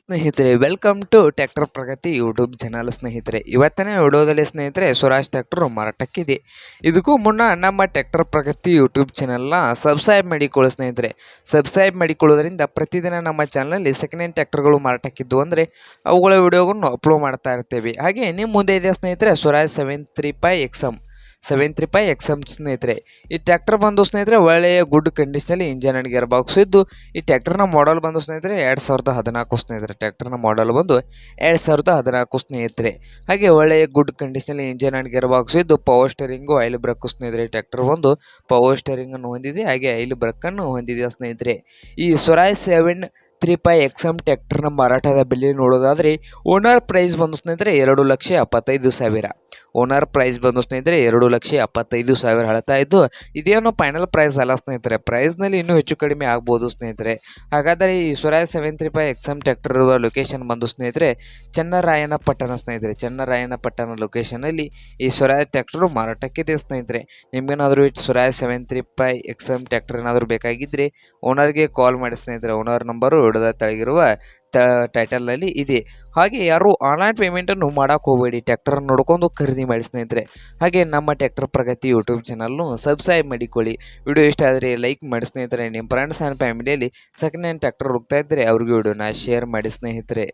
ಸ್ನೇಹಿತರೆ, welcome to tractor Pragathi YouTube channel ಸ್ನೇಹಿತರೆ. ಇವತ್ತಿನ ವಿಡಿಯೋದಲ್ಲಿ ಸ್ನೇಹಿತರೆ ಸ್ವರಾಜ್ ಟ್ರ್ಯಾಕ್ಟರ್ ಮಾರಾಟಕ್ಕಿದೆ. ಇದಕ್ಕೂ ಮುನ್ನ ನಮ್ಮ ಟ್ಯಾಕ್ಟರ್ ಪ್ರಗತಿ ಯೂಟ್ಯೂಬ್ ಚಾನಲ್ನ ಸಬ್ಸ್ಕ್ರೈಬ್ ಮಾಡಿಕೊಳ್ಳಿ ಸ್ನೇಹಿತರೆ. ಸಬ್ಸ್ಕ್ರೈಬ್ ಮಾಡಿಕೊಳ್ಳೋದ್ರಿಂದ ಪ್ರತಿದಿನ ನಮ್ಮ ಚಾನಲಲ್ಲಿ ಸೆಕೆಂಡ್ ಹ್ಯಾಂಡ್ ಟ್ರ್ಯಾಕ್ಟರ್ಗಳು ಮಾರಾಟಕ್ಕಿದ್ದು ಅಂದರೆ ಅವುಗಳ ವಿಡಿಯೋಗಳನ್ನು ಅಪ್ಲೋಡ್ ಮಾಡ್ತಾ ಇರ್ತೇವೆ. ಹಾಗೆ ನಿಮ್ಮ ಮುಂದೆ ಇದೆ ಸ್ನೇಹಿತರೆ Swaraj seven three five XM seven three five XM ಸ್ನೇಹಿತರೆ. ಈ ಟ್ರ್ಯಾಕ್ಟರ್ ಬಂದು ಸ್ನೇಹಿತರೆ, ಒಳ್ಳೆಯ ಗುಡ್ ಕಂಡೀಷನಲ್ಲಿ ಇಂಜನ್ ಅಂಡ್ ಗೇರ್ ಬಾಕ್ಸ್ ಇದ್ದು, ಈ ಟ್ಯಾಕ್ಟರ್ನ ಮಾಡಲ್ ಬಂದು ಸ್ನೇಹಿತರೆ, ಎರಡು ಸಾವಿರದ ಹದಿನಾಲ್ಕು ಸ್ನೇಹಿತರೆ. ಟ್ಯಾಕ್ಟರ್ನ ಮಾಡಲ್ ಬಂದು ಎರಡು ಸಾವಿರದ ಹದಿನಾಲ್ಕು ಸ್ನೇಹಿತರೆ. ಹಾಗೆ ಒಳ್ಳೆಯ ಗುಡ್ ಕಂಡೀಷನಲ್ಲಿ ಇಂಜನ್ ಅಂಡ್ ಗೇರ್ ಬಾಕ್ಸ್ ಇದ್ದು ಪವರ್ ಸ್ಟೇರಿಂಗು ಆಯಿಲ್ ಬ್ರಕ್ ಸ್ನೇಹಿತರೆ ಟ್ರ್ಯಾಕ್ಟರ್ ಬಂದು ಪವರ್ ಸ್ಟೇರಿಂಗನ್ನು ಹೊಂದಿದೆ, ಹಾಗೆ ಆಯಿಲ್ ಬ್ರಕ್ಕನ್ನು ಹೊಂದಿದೆ ಸ್ನೇಹಿತರೆ. ಈ Swaraj seven three five XM ಟ್ಯಾಕ್ಟರ್ನ ಮಾರಾಟದ ಬೆಲೆ ನೋಡೋದಾದರೆ ಓನರ್ ಪ್ರೈಸ್ ಬಂದು ಸ್ನೇಹಿತರೆ, ಎರಡು ಲಕ್ಷ ಎಪ್ಪತ್ತೈದು ಸಾವಿರ. ಓನರ್ ಪ್ರೈಸ್ ಬಂದು ಸ್ನೇಹಿತರೆ ಎರಡು ಲಕ್ಷ ಎಪ್ಪತ್ತೈದು ಸಾವಿರ ಹೇಳ್ತಾ ಇದ್ದು, ಇದೇನು ಫೈನಲ್ ಪ್ರೈಸ್ ಅಲ್ಲ ಸ್ನೇಹಿತರೆ. ಪ್ರೈಸ್ನಲ್ಲಿ ಇನ್ನೂ ಹೆಚ್ಚು ಕಡಿಮೆ ಆಗ್ಬೋದು ಸ್ನೇಹಿತರೆ. ಹಾಗಾದರೆ ಈ Swaraj seven three five XM tractor ಇರುವ ಲೊಕೇಶನ್ ಬಂದು ಸ್ನೇಹಿತರೆ, ಚನ್ನರಾಯನಪಟ್ಟಣ ಸ್ನೇಹಿತರೆ. ಚನ್ನರಾಯನಪಟ್ಟಣ ಲೊಕೇಶನಲ್ಲಿ ಈ ಸ್ವರಾಜ್ ಟ್ರ್ಯಾಕ್ಟರ್ ಮಾರಾಟಕ್ಕಿದೆ ಸ್ನೇಹಿತರೆ. ನಿಮಗೇನಾದರೂ Swaraj seven three five M tractor ಏನಾದರೂ ಬೇಕಾಗಿದ್ದರೆ ಓನರ್ಗೆ ಕಾಲ್ ಮಾಡಿ ಸ್ನೇಹಿತರೆ. ಓನರ್ ನಂಬರು ಹಿಡಿದ ತೆಳಗಿರುವ ತ ಟೈಟಲ್ನಲ್ಲಿ ಇದೆ. ಹಾಗೆ ಯಾರು ಆನ್ಲೈನ್ ಪೇಮೆಂಟನ್ನು ಮಾಡೋಕೆ ಹೋಗಬೇಡಿ. ಟ್ರ್ಯಾಕ್ಟರ್ ನೋಡ್ಕೊಂಡು ಖರೀದಿ ಮಾಡಿ ಸ್ನೇಹಿತರೆ. ಹಾಗೆ ನಮ್ಮ ಟ್ರ್ಯಾಕ್ಟರ್ ಪ್ರಗತಿ ಯೂಟ್ಯೂಬ್ ಚಾನಲ್ನು ಸಬ್ಸ್ಕ್ರೈಬ್ ಮಾಡಿಕೊಳ್ಳಿ. ವಿಡಿಯೋ ಇಷ್ಟ ಆದರೆ ಲೈಕ್ ಮಾಡಿ ಸ್ನೇಹಿತರೆ. ನಿಮ್ಮ ಫ್ರೆಂಡ್ಸ್ ಆ್ಯಂಡ್ ಫ್ಯಾಮಿಲಿಯಲ್ಲಿ ಸೆಕೆಂಡ್ ಹ್ಯಾಂಡ್ ಟ್ರ್ಯಾಕ್ಟರ್ ಹುಡುಕ್ತಾ ಇದ್ದರೆ ಅವ್ರಿಗೆ ವಿಡಿಯೋನ ಶೇರ್ ಮಾಡಿ ಸ್ನೇಹಿತರೆ.